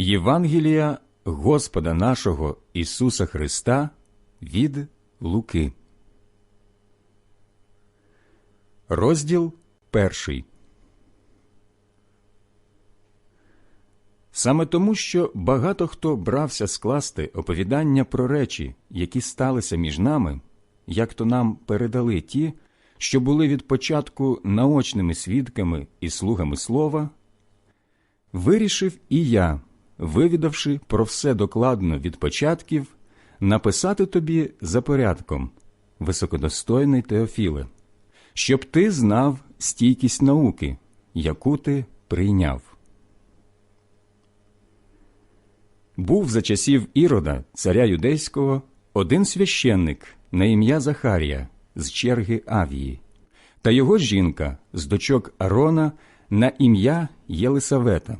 Євангелія Господа нашого Ісуса Христа від Луки. Розділ перший. Саме тому, що багато хто брався скласти оповідання про речі, які сталися між нами, як то нам передали ті, що були від початку наочними свідками і слугами слова, вирішив і я, вивідавши про все докладно від початків, написати тобі за порядком, високодостойний Теофіле, щоб ти знав стійкість науки, яку ти прийняв. Був за часів Ірода, царя юдейського, один священник на ім'я Захарія з черги Авії, та його жінка з дочок Арона на ім'я Єлисавета.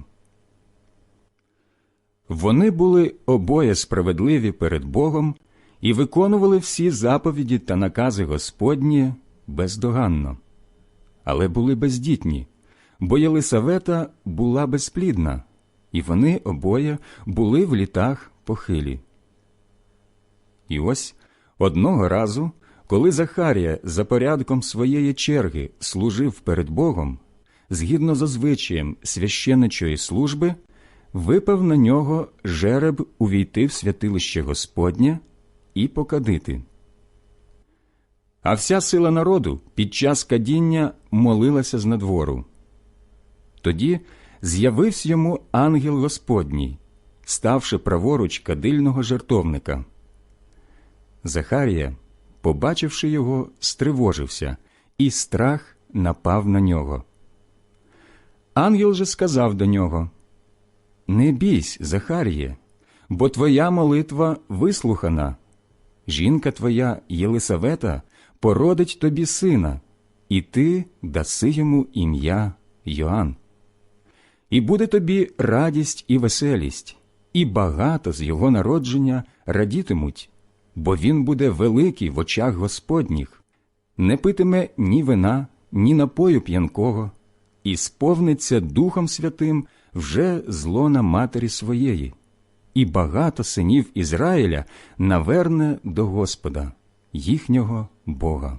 Вони були обоє справедливі перед Богом і виконували всі заповіді та накази Господні бездоганно, але були бездітні, бо Єлисавета була безплідна, і вони обоє були в літах похилі. І ось одного разу, коли Захарія за порядком своєї черги служив перед Богом, згідно з звичаєм священичої служби, випав на нього жереб увійти в святилище Господнє і покадити. А вся сила народу під час кадіння молилася з надвору. Тоді з'явився йому ангел Господній, ставши праворуч кадильного жертовника. Захарія, побачивши його, стривожився, і страх напав на нього. Ангел же сказав до нього Не бійсь, Захаріє, бо твоя молитва вислухана. Жінка твоя Єлисавета породить тобі сина, і ти даси йому ім'я Йоанн. І буде тобі радість і веселість, і багато з його народження радітимуть, бо він буде великий в очах Господніх, не питиме ні вина, ні напою п'янкого, і сповниться Духом Святим вже злона матері своєї, і багато синів Ізраїля наверне до Господа, їхнього Бога.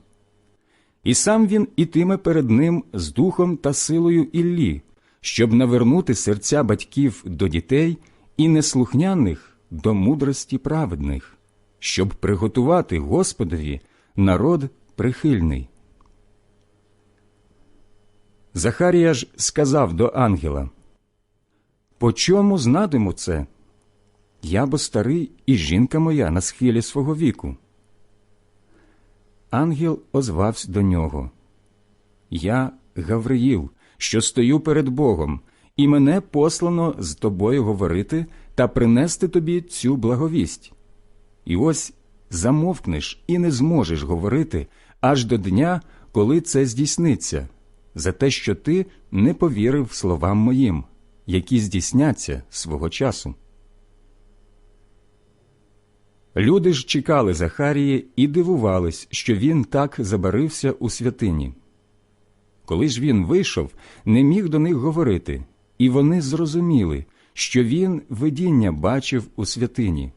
І сам він ітиме перед ним з духом та силою Іллі, щоб навернути серця батьків до дітей і неслухняних до мудрості праведних, щоб приготувати Господові народ прихильний. Захарія ж сказав до ангела По чому знатиму це? Я бо старий і жінка моя на схилі свого віку. Ангел озвався до нього Я Гавриїл, що стою перед Богом, і мене послано з тобою говорити та принести тобі цю благовість. І ось замовкнеш і не зможеш говорити аж до дня, коли це здійсниться, за те, що ти не повірив словам моїм, які здійсняться свого часу. Люди ж чекали Захарії і дивувались, що він так забарився у святині. Коли ж він вийшов, не міг до них говорити, і вони зрозуміли, що він видіння бачив у святині.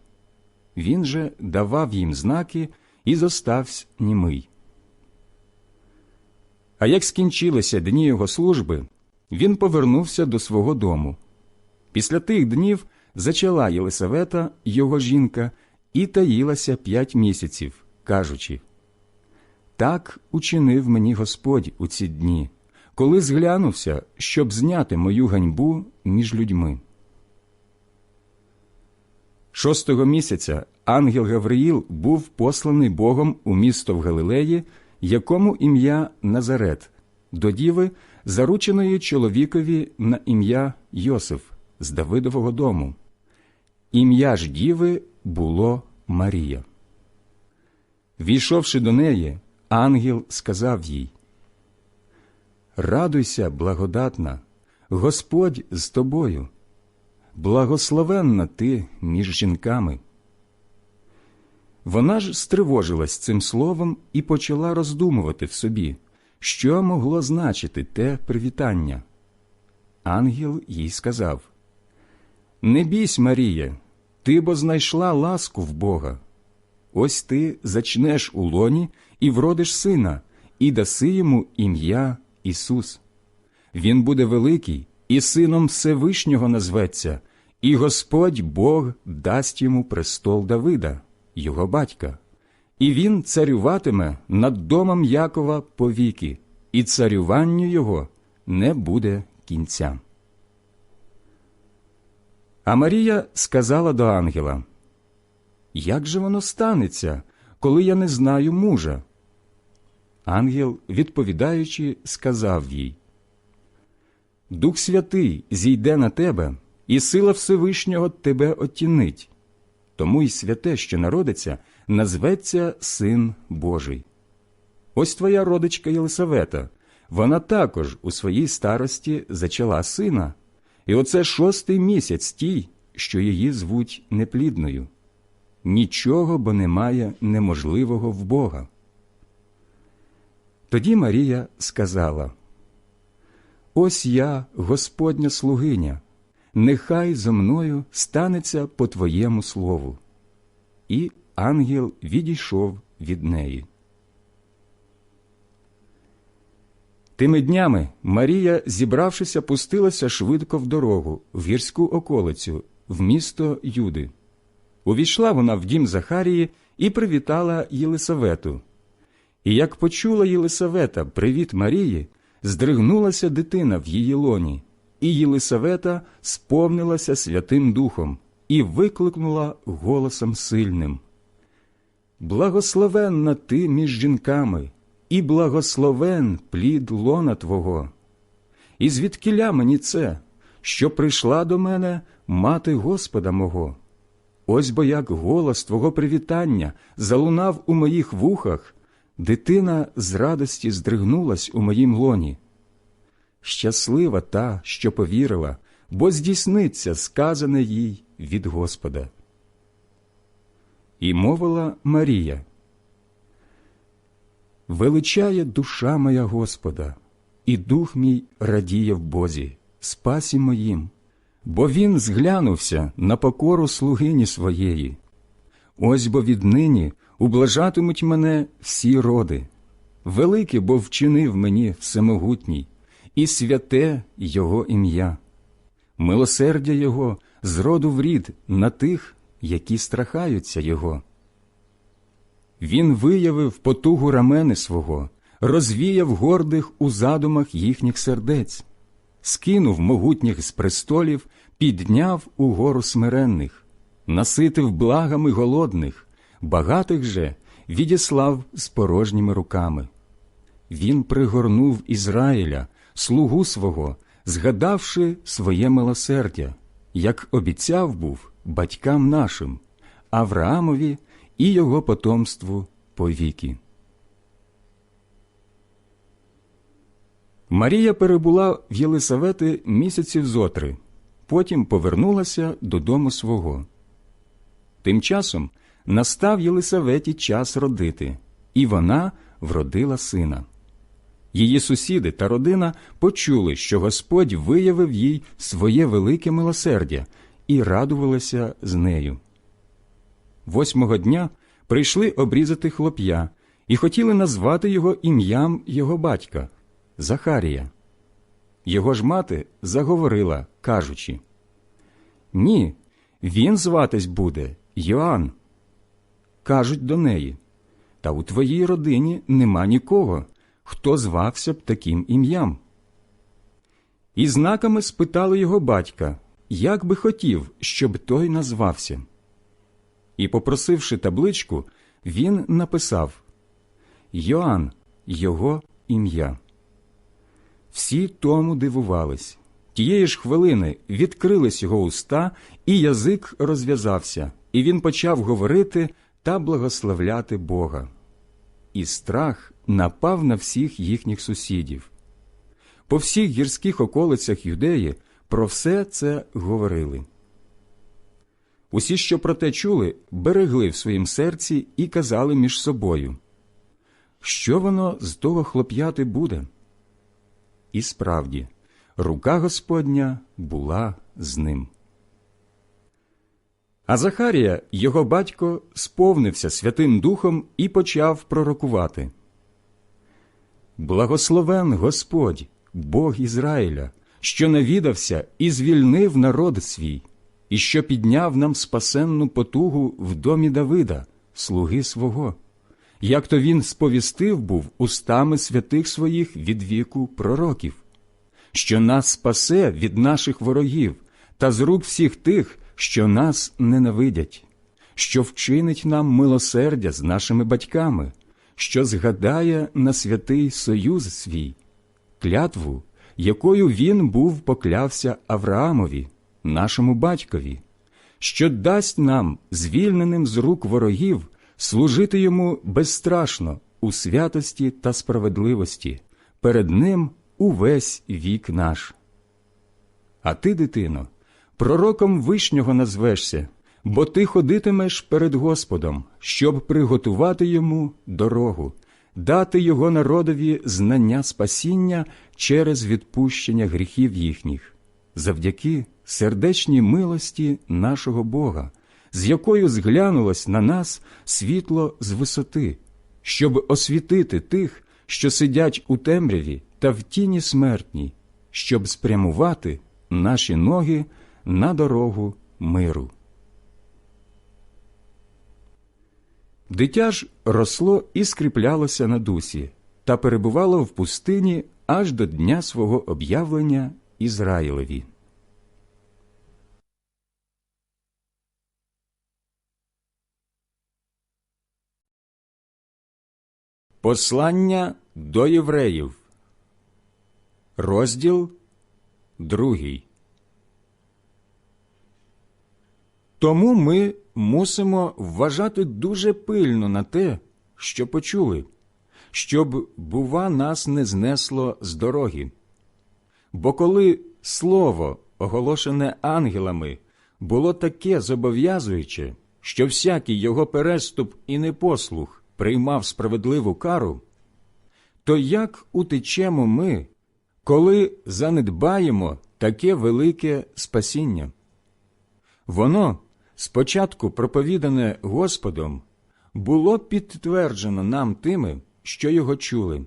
Він же давав їм знаки і зостався німий. А як скінчилися дні його служби, він повернувся до свого дому. Після тих днів зачала Єлисавета, його жінка, і таїлася п'ять місяців, кажучи Так учинив мені Господь у ці дні, коли зглянувся, щоб зняти мою ганьбу між людьми. Шостого місяця ангел Гавриїл був посланий Богом у місто в Галилеї, якому ім'я Назарет, до діви, зарученої чоловікові на ім'я Йосиф з Давидового дому. Ім'я ж діви було Марія. Війшовши до неї, ангел сказав їй Радуйся, благодатна, Господь з тобою, благословенна ти між жінками. Вона ж стривожилась цим словом і почала роздумувати в собі, що могло значити те привітання. Ангел їй сказав Не бійсь, Марія, ти бо знайшла ласку в Бога. Ось ти зачнеш у лоні і вродиш сина, і даси йому ім'я Ісус. Він буде великий, і сином Всевишнього назветься, і Господь Бог дасть йому престол Давида, його батька, і він царюватиме над домом Якова повіки, і царюванню його не буде кінця. А Марія сказала до ангела Як же воно станеться, коли я не знаю мужа? Ангел, відповідаючи, сказав їй Дух Святий зійде на тебе, і сила Всевишнього тебе оттінить. Тому й святе, що народиться, назветься Син Божий. Ось твоя родичка Єлисавета, вона також у своїй старості зачала сина, і оце шостий місяць тій, що її звуть неплідною. Нічого бо немає неможливого в Бога. Тоді Марія сказала Ось я, Господня слугиня, нехай зо мною станеться по Твоєму слову. І ангел відійшов від неї. Тими днями Марія, зібравшися, пустилася швидко в дорогу, в гірську околицю, в місто Юди. Увійшла вона в дім Захарії і привітала Єлисавету. І як почула Єлисавета привіт Марії, здригнулася дитина в її лоні, і Єлисавета сповнилася Святим Духом і викликнула голосом сильним. Благословенна ти між жінками, і благословен плід лона Твого. І звідкиля мені це, що прийшла до мене мати Господа мого? Ось бо як голос Твого привітання залунав у моїх вухах, дитина з радості здригнулась у моїм лоні. Щаслива та, що повірила, бо здійсниться сказане їй від Господа. І мовила Марія. Величає душа моя Господа, і дух мій радіє в Бозі, спасі моїм, бо він зглянувся на покору слугині своєї. Ось бо віднині ублажатимуть мене всі роди. Велике, бо вчинив мені всемогутній, і святе Його ім'я. Милосердя Його з роду в рід на тих, які страхаються Його. Він виявив потугу рамени свого, розвіяв гордих у задумах їхніх сердець, скинув могутніх з престолів, підняв угору смиренних, наситив благами голодних, багатих же відіслав з порожніми руками. Він пригорнув Ізраїля, слугу свого, згадавши своє милосердя, як обіцяв був батькам нашим, Авраамові і його потомству повіки. Марія перебула в Єлисавети місяців зотри, потім повернулася додому свого. Тим часом настав Єлисаветі час родити, і вона вродила сина. Її сусіди та родина почули, що Господь виявив їй своє велике милосердя і радувалися з нею. Восьмого дня прийшли обрізати хлоп'я і хотіли назвати його ім'ям його батька Захарія. Його ж мати заговорила, кажучи Ні, він зватись буде Йоанн. Кажуть до неї Та у твоїй родині нема нікого, хто звався б таким ім'ям. І знаками спитали його батька, як би хотів, щоб той назвався. І, попросивши табличку, він написав Йоанн його ім'я. Всі тому дивувались. Тієї ж хвилини відкрились його уста, і язик розв'язався, і він почав говорити та благословляти Бога. І страх напав на всіх їхніх сусідів. По всіх гірських околицях юдеї про все це говорили. Усі, що про те чули, берегли в своїм серці і казали між собою, що воно з того хлоп'яти буде? І справді, рука Господня була з ним. А Захарія, його батько, сповнився Святим Духом і почав пророкувати. Благословен Господь, Бог Ізраїля, що навідався і звільнив народ свій, і що підняв нам спасенну потугу в домі Давида, слуги свого, як то він сповістив був устами святих своїх від віку пророків, що нас спасе від наших ворогів та з рук всіх тих, що нас ненавидять, що вчинить нам милосердя з нашими батьками, що згадає на святий союз свій, клятву, якою він був поклявся Авраамові, нашому батькові, що дасть нам, звільненим з рук ворогів, служити йому безстрашно у святості та справедливості, перед ним увесь вік наш. А ти, дитино, пророком вишнього назвешся, бо ти ходитимеш перед Господом, щоб приготувати йому дорогу, дати його народові знання спасіння через відпущення гріхів їхніх, завдяки сердечній милості нашого Бога, з якою зглянулось на нас світло з висоти, щоб освітити тих, що сидять у темряві та в тіні смертній, щоб спрямувати наші ноги на дорогу миру. Дитя ж росло і скріплялося на дусі та перебувало в пустині аж до дня свого об'явлення Ізраїлеві. Послання до євреїв. Розділ другий. Тому ми мусимо вважати дуже пильно на те, що почули, щоб, бува, нас не знесло з дороги. Бо коли слово, оголошене ангелами, було таке зобов'язуюче, що всякий його переступ і непослух приймав справедливу кару, то як утечемо ми, коли занедбаємо таке велике спасіння? Воно, спочатку проповідане Господом, було підтверджено нам тими, що його чули.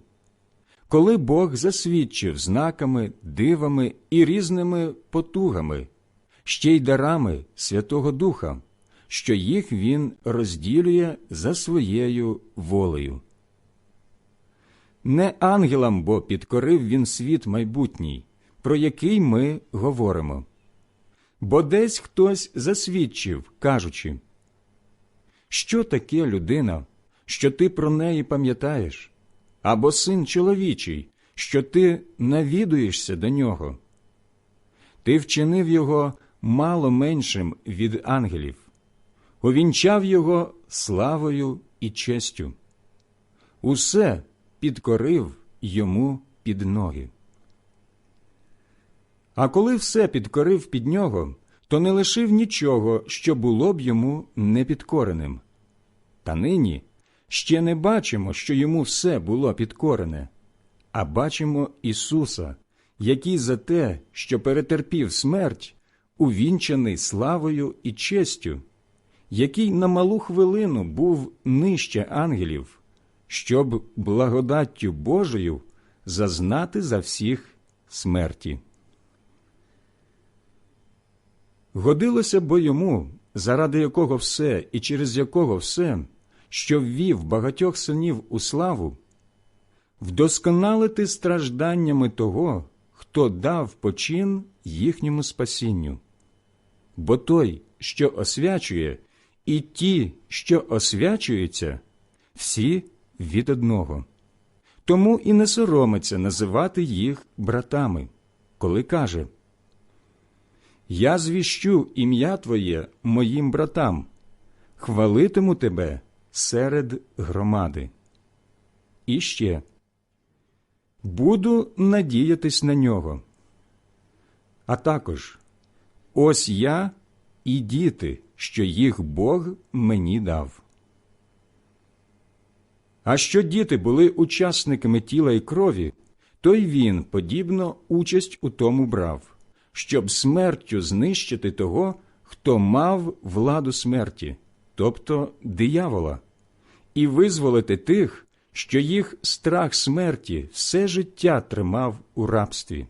Коли Бог засвідчив знаками, дивами і різними потугами, ще й дарами Святого Духа, що їх Він розділює за своєю волею. Не ангелам бо підкорив він світ майбутній, про який ми говоримо. Бо десь хтось засвідчив, кажучи, що таке людина, що ти про неї пам'ятаєш, або син чоловічий, що ти навідуєшся до нього. Ти вчинив його мало меншим від ангелів, увінчав його славою і честю. Усе підкорив йому під ноги. А коли все підкорив під нього, то не лишив нічого, що було б йому непідкореним. Та нині ще не бачимо, що йому все було підкорене, а бачимо Ісуса, який за те, що перетерпів смерть, увінчаний славою і честю, який на малу хвилину був нижче ангелів, щоб благодаттю Божою зазнати за всіх смерті. Годилося бо йому, заради якого все і через якого все, що ввів багатьох синів у славу, вдосконалити стражданнями того, хто дав почин їхньому спасінню. Бо той, що освячує, і ті, що освячуються, всі від одного. Тому і не соромиться називати їх братами, коли каже Я звіщу ім'я Твоє моїм братам, хвалитиму тебе серед громади. І ще буду надіятись на нього. А також ось я і діти, що їх Бог мені дав. А що діти були учасниками тіла і крові, то й він, подібно, участь у тому брав, щоб смертю знищити того, хто мав владу смерті, тобто диявола, і визволити тих, що їх страх смерті все життя тримав у рабстві.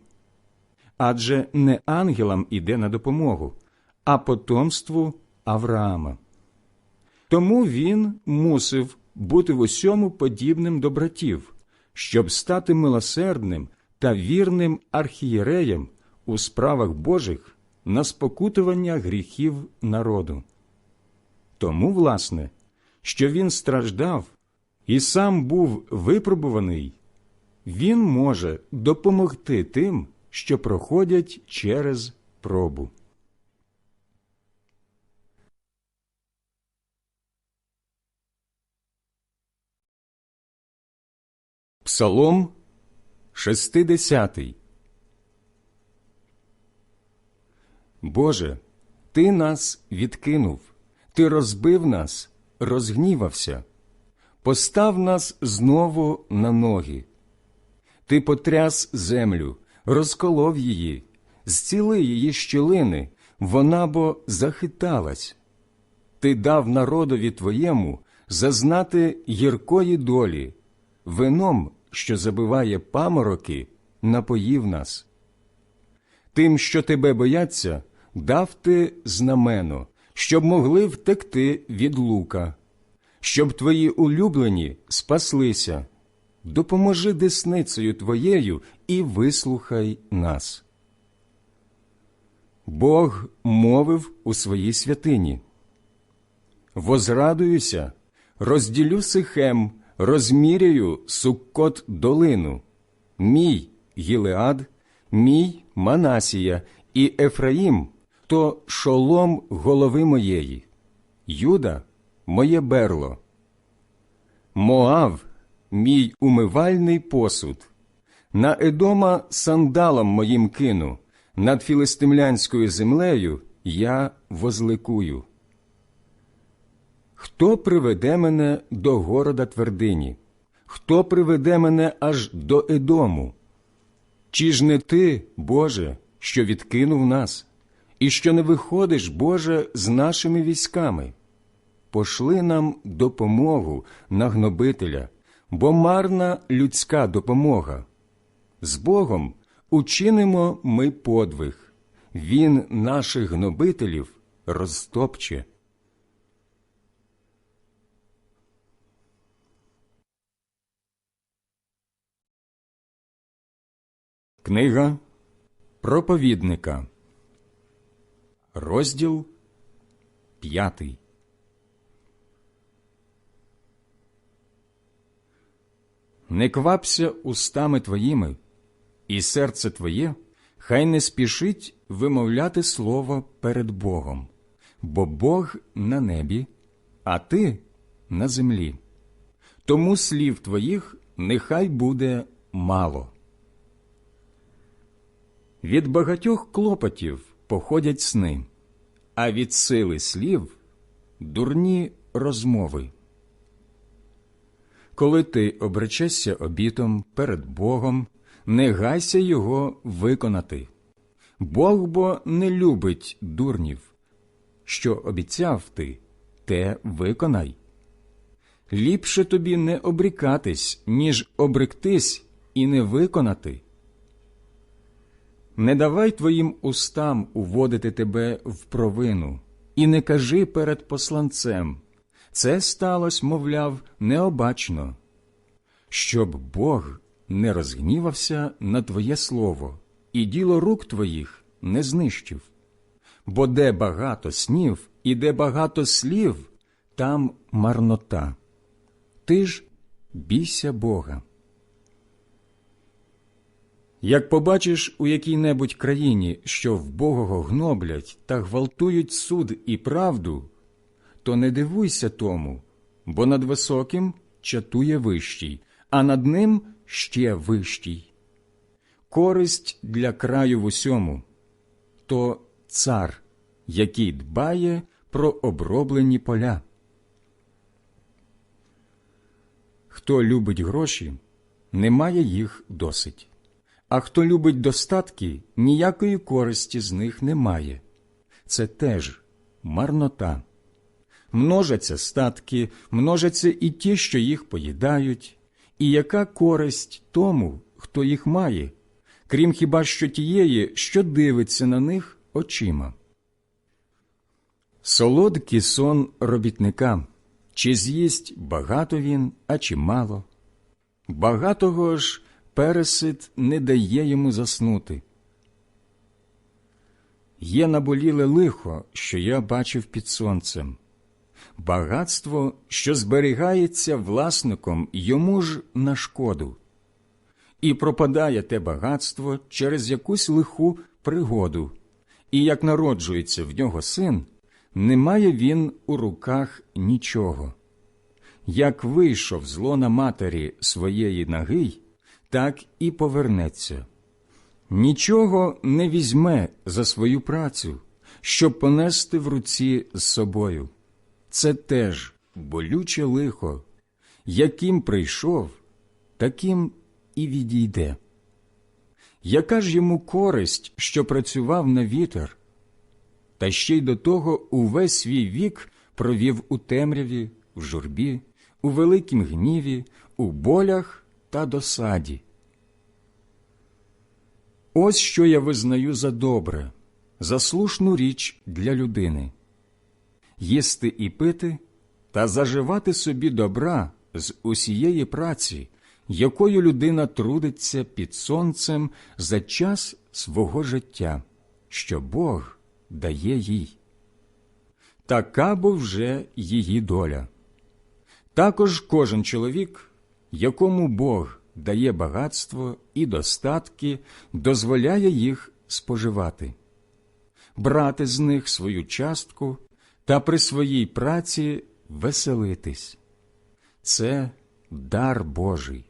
Адже не ангелам іде на допомогу, а потомству Авраама. Тому він мусив бути в усьому подібним до братів, щоб стати милосердним та вірним архієреєм у справах Божих на спокутування гріхів народу. Тому, власне, що він страждав і сам був випробуваний, він може допомогти тим, що проходять через пробу. Псалом 60 Боже, Ти нас відкинув, Ти розбив нас, розгнівався, постав нас знову на ноги. Ти потряс землю, розколов її, зціли її щілини, вона бо захиталась. Ти дав народові твоєму зазнати гіркої долі, вином, що забиває памороки, напоїв нас. Тим, що тебе бояться, дав ти знамено, щоб могли втекти від лука, щоб твої улюблені спаслися. Допоможи десницею твоєю і вислухай нас. Бог мовив у своїй святині. Возрадуюся, розділю сихем, розміряю суккот долину, мій Гілеад, мій Манасія і Ефраїм то шолом голови моєї, Юда моє берло. Моав мій умивальний посуд, на Едома сандалом моїм кину, над філистимлянською землею я возликую. Хто приведе мене до города твердині? Хто приведе мене аж до Едому? Чи ж не ти, Боже, що відкинув нас, і що не виходиш, Боже, з нашими військами? Пошли нам допомогу на гнобителя, бо марна людська допомога. З Богом учинимо ми подвиг, Він наших гнобителів розтопче. Книга проповідника, розділ п'ятий. Не квапся устами твоїми, і серце твоє хай не спішить вимовляти слово перед Богом, бо Бог на небі, а ти на землі. Тому слів твоїх нехай буде мало. Від багатьох клопотів походять сни, а від сили слів дурні розмови. Коли ти обречешся обітом перед Богом, не гайся його виконати. Бог бо не любить дурнів. Що обіцяв ти, те виконай. Ліпше тобі не обрікатись, ніж обректись і не виконати. Не давай твоїм устам уводити тебе в провину, і не кажи перед посланцем. Це сталося, мовляв, необачно, щоб Бог не розгнівався на твоє слово, і діло рук твоїх не знищив. Бо де багато снів і де багато слів, там марнота. Ти ж бійся Бога. Як побачиш у якій-небудь країні, що вбогого гноблять та гвалтують суд і правду, то не дивуйся тому, бо над високим чатує вищий, а над ним ще вищий. Користь для краю в усьому то цар, який дбає про оброблені поля. Хто любить гроші, не має їх досить. А хто любить достатки, ніякої користі з них немає. Це теж марнота. Множаться статки, множаться і ті, що їх поїдають, і яка користь тому, хто їх має, крім хіба що тієї, що дивиться на них очима. Солодкий сон робітника, чи з'їсть багато він, а чи мало. Багатого ж пересид не дає йому заснути. Є наболіле лихо, що я бачив під сонцем, багатство, що зберігається власником йому ж на шкоду, і пропадає те багатство через якусь лиху пригоду, і як народжується в нього син, не має він у руках нічого. Як вийшов з лона матері своєї ноги, так і повернеться. Нічого не візьме за свою працю, щоб понести в руці з собою. Це теж болюче лихо, яким прийшов, таким і відійде. Яка ж йому користь, що працював на вітер, та ще й до того увесь свій вік провів у темряві, в журбі, у великім гніві, у болях та досаді. Ось що я визнаю за добре, за слушну річ для людини їсти і пити та заживати собі добра з усієї праці, якою людина трудиться під сонцем за час свого життя, що Бог дає їй. Така бо вже її доля. Також кожен чоловік, якому Бог дає багатство і достатки, дозволяє їх споживати, брати з них свою частку та при своїй праці веселитись. Це дар Божий.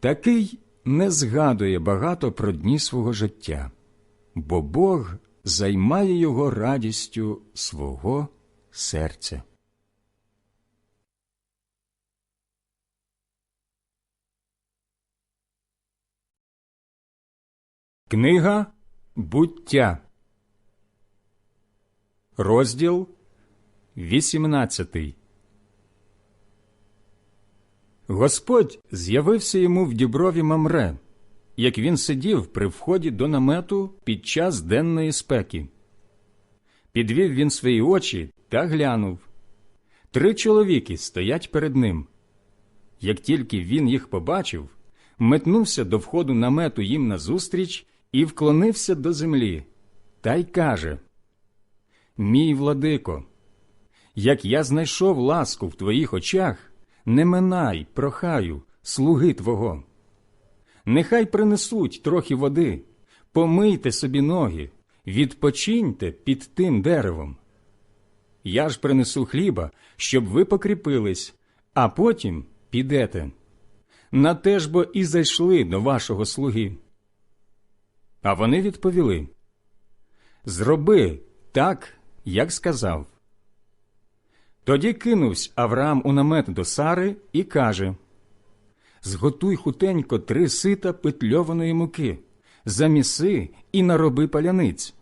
Такий не згадує багато про дні свого життя, бо Бог займає його радістю свого серця. Книга буття, розділ 18 Господь з'явився йому в діброві Мамре, як він сидів при вході до намету під час денної спеки. Підвів він свої очі та глянув. Три чоловіки стоять перед ним. Як тільки він їх побачив, метнувся до входу намету їм назустріч і вклонився до землі, та й каже Мій владико, як я знайшов ласку в твоїх очах, не минай, прохаю, слуги твого. Нехай принесуть трохи води, помийте собі ноги, відпочиньте під тим деревом. Я ж принесу хліба, щоб ви покріпились, а потім підете. На те ж бо і зайшли до вашого слуги. А вони відповіли Зроби так, як сказав. Тоді кинувсь Авраам у намет до Сари і каже Зготуй хутенько три сита петльованої муки, заміси і нароби паляниць.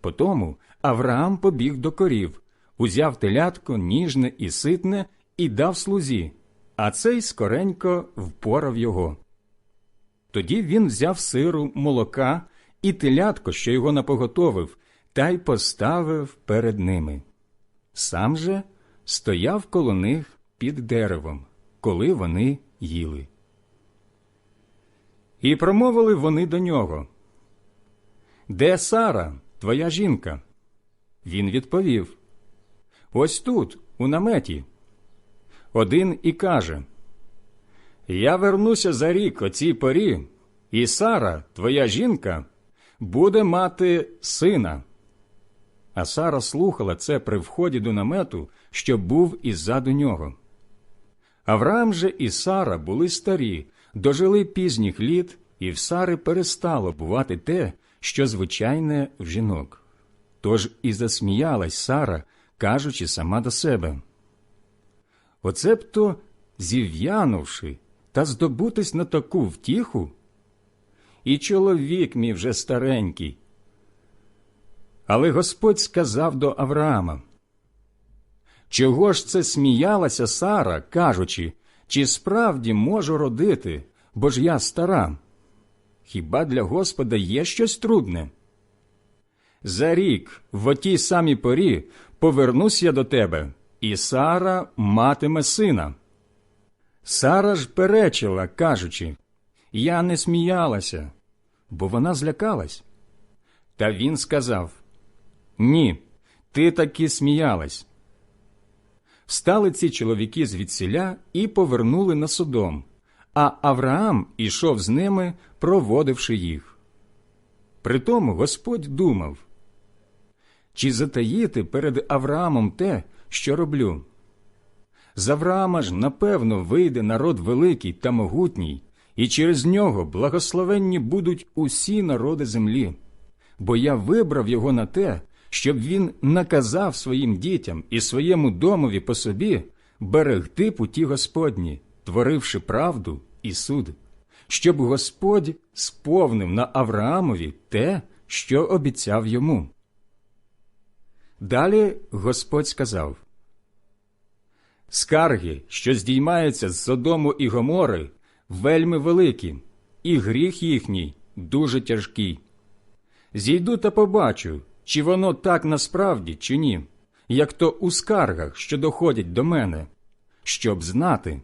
Потому Авраам побіг до корів, узяв телятко ніжне і ситне і дав слузі, а цей скоренько впорав його. Тоді він взяв сиру, молока і телятко, що його напоготовив, та й поставив перед ними. Сам же стояв коло них під деревом, коли вони їли. І промовили вони до нього. Де Сара, твоя жінка? Він відповів Ось тут, у наметі. Один і каже Я вернуся за рік о цій порі, і Сара, твоя жінка, буде мати сина. А Сара слухала це при вході до намету, що був іззаду нього. Авраам же і Сара були старі, дожили пізніх літ, і в Сари перестало бувати те, що звичайне в жінок. Тож і засміялась Сара, кажучи сама до себе. Оце б то, зів'янувши та здобутись на таку втіху, і чоловік мій вже старенький. Але Господь сказав до Авраама, Чого ж це сміялася Сара, кажучи, чи справді можу родити, бо ж я стара? Хіба для Господа є щось трудне? За рік в отій самій порі повернусь я до тебе, і Сара матиме сина. Сара ж перечила, кажучи, я не сміялася, бо вона злякалась. Та він сказав Ні, ти таки сміялась. Встали ці чоловіки звідсіля і повернули на Содом, а Авраам ішов з ними, проводивши їх. Притому Господь думав, чи затаїти перед Авраамом те, що роблю? З Авраама ж, напевно, вийде народ великий та могутній, і через нього благословенні будуть усі народи землі, бо я вибрав його на те, щоб він наказав своїм дітям і своєму домові по собі берегти путі Господні, творивши правду і суд, щоб Господь сповнив на Авраамові те, що обіцяв йому. Далі Господь сказав Скарги, що здіймаються з Содому і Гомори, вельми великі, і гріх їхній дуже тяжкий. Зійду та побачу, чи воно так насправді, чи ні, як то у скаргах, що доходять до мене, щоб знати.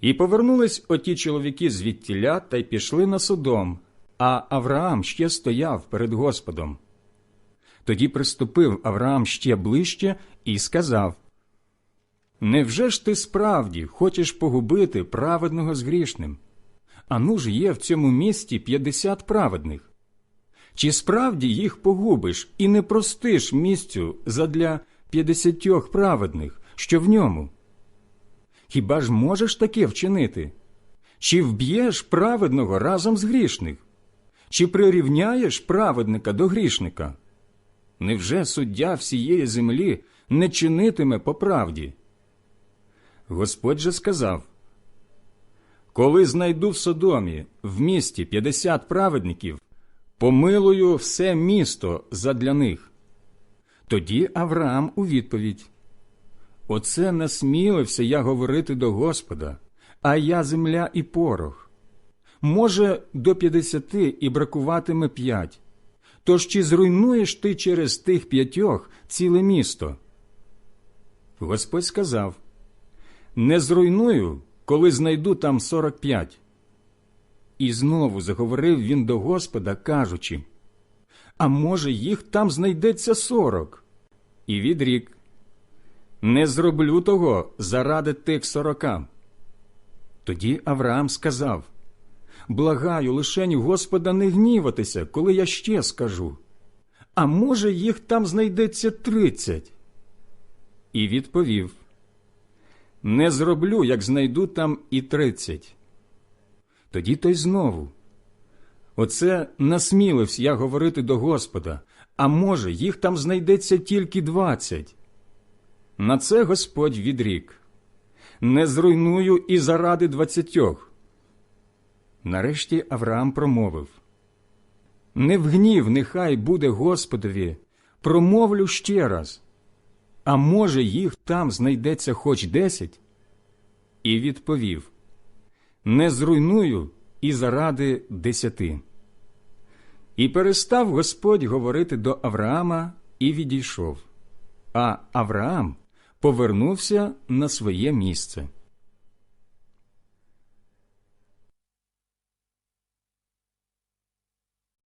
І повернулись оті чоловіки звідтіля та й пішли на Содом, а Авраам ще стояв перед Господом. Тоді приступив Авраам ще ближче і сказав Невже ж ти справді хочеш погубити праведного з грішним? Ану ж є в цьому місті п'ятдесят праведних. Чи справді їх погубиш і не простиш місцю задля п'ятдесятьох праведних, що в ньому? Хіба ж можеш таке вчинити? Чи вб'єш праведного разом з грішних? Чи прирівняєш праведника до грішника? Невже суддя всієї землі не чинитиме по правді? Господь же сказав Коли знайду в Содомі в місті п'ятдесят праведників, помилую все місто задля них. Тоді Авраам у відповідь Оце насмілився я говорити до Господа, а я земля і порох. Може, до п'ятдесяти і бракуватиме п'ять. Тож чи зруйнуєш ти через тих п'ятьох ціле місто? Господь сказав Не зруйную, коли знайду там сорок п'ять. І знову заговорив він до Господа, кажучи А може, їх там знайдеться сорок? І відрік Не зроблю того заради тих сорока. Тоді Авраам сказав Благаю, лишень Господа не гніватися, коли я ще скажу. А може, їх там знайдеться тридцять? І відповів Не зроблю, як знайду там і тридцять. Тоді той знову. Оце насмілився я говорити до Господа, а може, їх там знайдеться тільки двадцять. На це Господь відрік Не зруйную і заради двадцятьох. Нарешті Авраам промовив Не в гнів нехай буде Господові, промовлю ще раз. А може, їх там знайдеться хоч десять? І відповів Не зруйную і заради десяти. І перестав Господь говорити до Авраама і відійшов. А Авраам повернувся на своє місце.